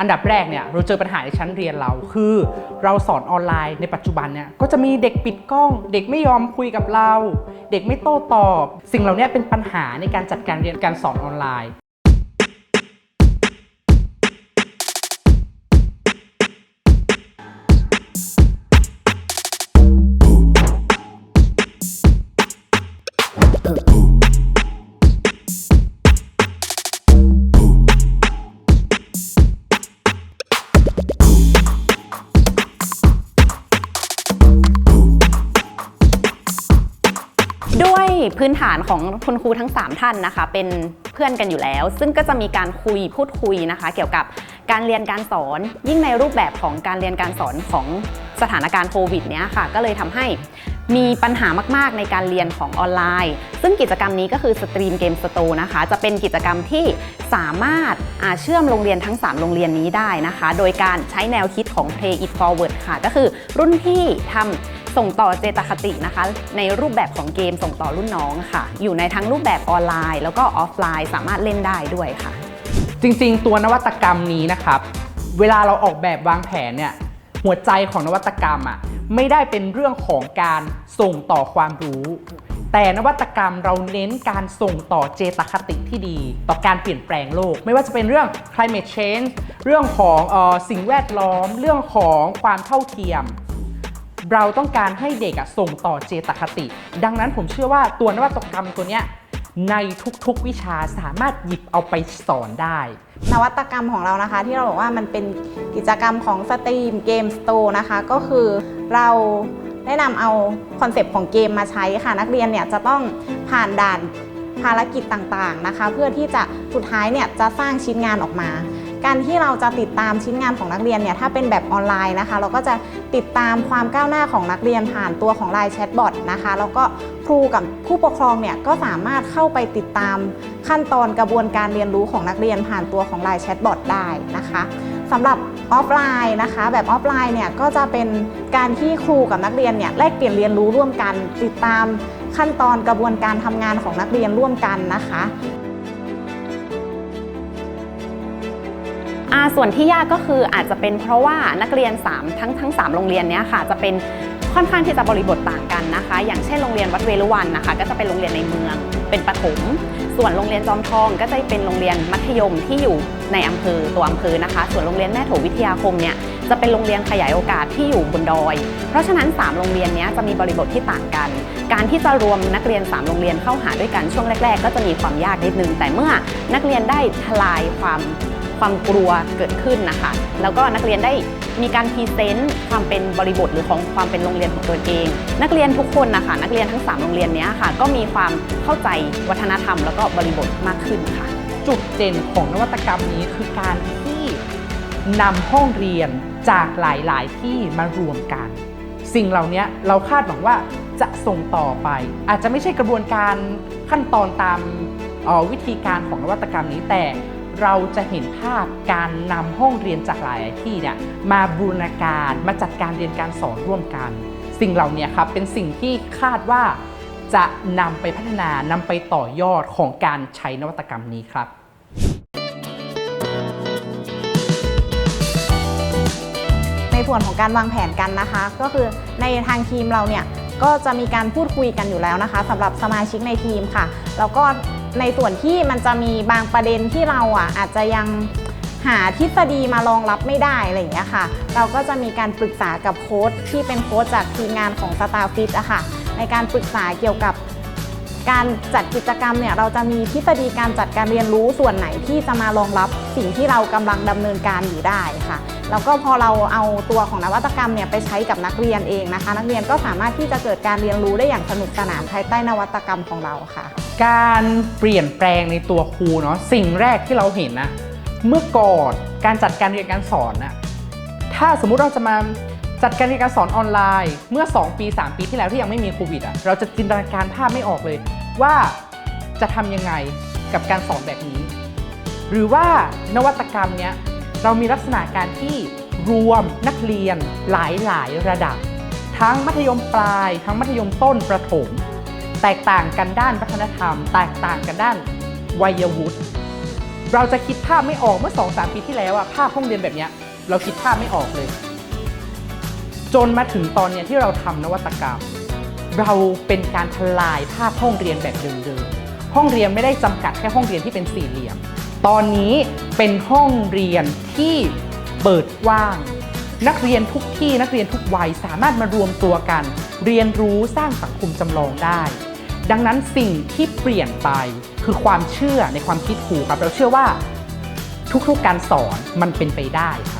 อันดับแรกเนี่ยเราเจอปัญหาในชั้นเรียนเราคือ เราสอนออนไลน์ในปัจจุบันเนี่ยก็จะมีเด็กปิดกล้อง เด็กไม่ยอมคุยกับเรา เด็กไม่โต้ตอบ สิ่งเหล่านี้เป็นปัญหาในการจัดการเรียนการสอนออนไลน์ พื้นฐานของคุณครูทั้ง 3 ท่านนะคะ เป็นเพื่อนกันอยู่แล้ว ซึ่งก็จะมีการคุยพูดคุยนะคะ เกี่ยวกับการเรียนการสอน ยิ่งในรูปแบบของการเรียนการสอนของสถานการณ์โควิดเนี้ยค่ะ ก็เลยทำให้มีปัญหามาก ๆ ในการเรียนของออนไลน์ ซึ่งกิจกรรมนี้ก็คือสตรีมเกมสโตนะคะ จะเป็นกิจกรรมที่สามารถาเชื่อมโรงเรียนทั้ง 3 โรงเรียนนี้ได้นะคะ โดยการใช้แนวคิดของ Play It Forward ค่ะ ก็คือรุ่นพี่ทำ ส่งต่อเจตคตินะคะ ในรูปแบบของเกมส่งต่อรุ่นน้องค่ะ อยู่ในทั้งรูปแบบออนไลน์ แล้วก็ออฟไลน์สามารถเล่นได้ด้วยค่ะ จริงๆ ตัวนวัตกรรมนี้นะครับ เวลาเราออกแบบวางแผนเนี่ยหัวใจของนวัตกรรมอะไม่ได้เป็นเรื่องของการส่งต่อความรู้ แต่นวัตกรรมเราเน้นการส่งต่อเจตคติที่ดี ต่อการเปลี่ยนแปลงโลก ไม่ว่าจะเป็นเรื่อง climate change เรื่องของออสิ่งแวดล้อม เรื่องของความเท่าเทียม เราต้องการให้เด็กส่งต่อเจตคติ ดังนั้นผมเชื่อว่าตัวนวัตกรรมตัวเนี้ยในทุกๆวิชาสามารถหยิบเอาไปสอนได้ นวัตกรรมของเรานะคะ ที่เราบอกว่ามันเป็นกิจกรรมของสตรีมเกมสโตร์นะคะ ก็คือเราได้นำเอาคอนเซปต์ของเกมมาใช้ค่ะ นักเรียนเนี่ยจะต้องผ่านด่านภารกิจต่างๆนะคะ เพื่อที่จะสุดท้ายเนี่ยจะสร้างชิ้นงานออกมา การที่เราจะติดตามชิ้นงานของนักเรียนเนี่ยถ้าเป็นแบบออนไลน์นะคะ เราก็จะติดตามความก้าวหน้าของนักเรียนผ่านตัวของไลน์แชทบอทนะคะแล้วก็ครูกับผู้ปกครองเนี่ยก็สามารถเข้าไปติดตามขั้นตอนกระบวนการเรียนรู้ของนักเรียนผ่านตัวของไลน์แชทบอทได้นะคะสำหรับออฟไลน์นะคะ แบบออฟไลน์เนี่ยก็จะเป็นการที่ครูกับนักเรียนเนี่ยแลกเปลี่ยนเรียนรู้ร่วมกัน ติดตามขั้นตอนกระบวนการทำงานของนักเรียนร่วมกันนะคะ ส่วนที่ยากก็คืออาจจะเป็นเพราะว่านักเรียน 3 ทั้งทั้ง 3 โรงเรียนเนี้ยค่ะจะเป็นค่อนข้างที่จะบริบทต่างกันนะคะ อย่างเช่นโรงเรียนวัดเวรุวันนะคะ ก็จะเป็นโรงเรียนในเมืองเป็นประถม ส่วนโรงเรียนจอมทองก็จะเป็นโรงเรียนมัธยมที่อยู่ในอำเภอตัวอำเภอนะคะ ส่วนโรงเรียนแม่โถวิทยาคมเนี่ยจะเป็นโรงเรียนขยายโอกาสที่อยู่บนดอย เพราะฉะนั้น 3 โรงเรียนเนี้ยจะมีบริบทที่ต่างกัน การที่จะรวมนักเรียน 3 โรงเรียนเข้าหาด้วยกันช่วงแรก ๆ ก็จะมีความยากนิดนึง แต่เมื่อนักเรียนได้ทลายความ ความกลัวเกิดขึ้นนะคะ แล้วก็นักเรียนได้มีการพรีเซนต์ความเป็นบริบทหรือของความเป็นโรงเรียนของตัวเอง นักเรียนทุกคนนะคะนักเรียนทั้ง 3 โรงเรียนนี้ค่ะ ก็มีความเข้าใจวัฒนธรรม แล้วก็บริบทมากขึ้นค่ะ จุดเด่นของนวัตกรรมนี้คือการที่นำห้องเรียนจากหลาย ๆ ที่มารวมกัน สิ่งเหล่านี้เราคาดหวังว่าจะส่งต่อไป อาจจะไม่ใช่กระบวนการขั้นตอนตามออวิธีการของนวัตกรรมนี้แต่ เราจะเห็นภาพการนำห้องเรียนจากหลายที่เนี่ยมาบูรณาการมาจัดการเรียนการสอนร่วมกัน สิ่งเหล่านี้ครับเป็นสิ่งที่คาดว่าจะนำไปพัฒนานำไปต่อยอดของการใช้นวัตกรรมนี้ครับในส่วนของการวางแผนกันนะคะ ก็คือในทางทีมเราเนี่ยก็จะมีการพูดคุยกันอยู่แล้วนะคะสำหรับสมาชิกในทีมค่ะแล้วก็ ในส่วนที่มันจะมีบางประเด็นที่เราอะอาจจะยังหาทฤษฎีมารองรับไม่ได้อะไรอย่างเงี้ยค่ะ เราก็จะมีการปรึกษากับโค้ชที่เป็นโค้ชจากทีมงานของ s t a r f i t อะค่ะ ในการปรึกษาเกี่ยวกับการจัดกิจกรรมเนี่ยเราจะมีทฤษฎีการจัดการเรียนรู้ส่วนไหนที่จะมารองรับสิ่งที่เรากำลังดำเนินการอยู่ได้ค่ะ แล้วก็พอเราเอาตัวของนวัตกรรมเนี่ยไปใช้กับนักเรียนเองนะคะ นักเรียนก็สามารถที่จะเกิดการเรียนรู้ได้อย่างสนุกสนานภายใต้นวัตกรรมของเราค่ะ การเปลี่ยนแปลงในตัวครูเนาะสิ่งแรกที่เราเห็นนะ เมื่อก่อนการจัดการเรียนการสอนนะถ้าสมมุติเราจะมาจัดการเรียนการสอนออนไลน์เมื่อ 2 ปี 3 ปีที่แล้วที่ยังไม่มีโควิดอะเราจะจินตนาการภาพไม่ออกเลย ว่าจะทำยังไงกับการสอนแบบนี้ หรือว่านวัตกรรมเนี้ยเรามีลักษณะการที่รวมนักเรียนหลายหลายๆระดับ ทั้งมัธยมปลาย ทั้งมัธยมต้นประถม แตกต่างกันด้านวัฒนธรรม แตกต่างกันด้านวัยวุฒิเราจะคิดภาพไม่ออกเมื่อ2-3ปีที่แล้วอะภาพห้องเรียนแบบเนี้ยเราคิดภาพไม่ออกเลย จนมาถึงตอนเนี้ยที่เราทำนวัตกรรม เราเป็นการทลายภาพห้องเรียนแบบเดิมๆห้องเรียนไม่ได้จำกัดแค่ห้องเรียนที่เป็นสี่เหลี่ยม ตอนนี้เป็นห้องเรียนที่เปิดกว้าง นักเรียนทุกที่นักเรียนทุกวัยสามารถมารวมตัวกัน เรียนรู้สร้างสังคมจำลองได้ ดังนั้นสิ่งที่เปลี่ยนไปคือความเชื่อในความคิดครูครับ เราเชื่อว่าทุกๆการสอนมันเป็นไปได้ครับ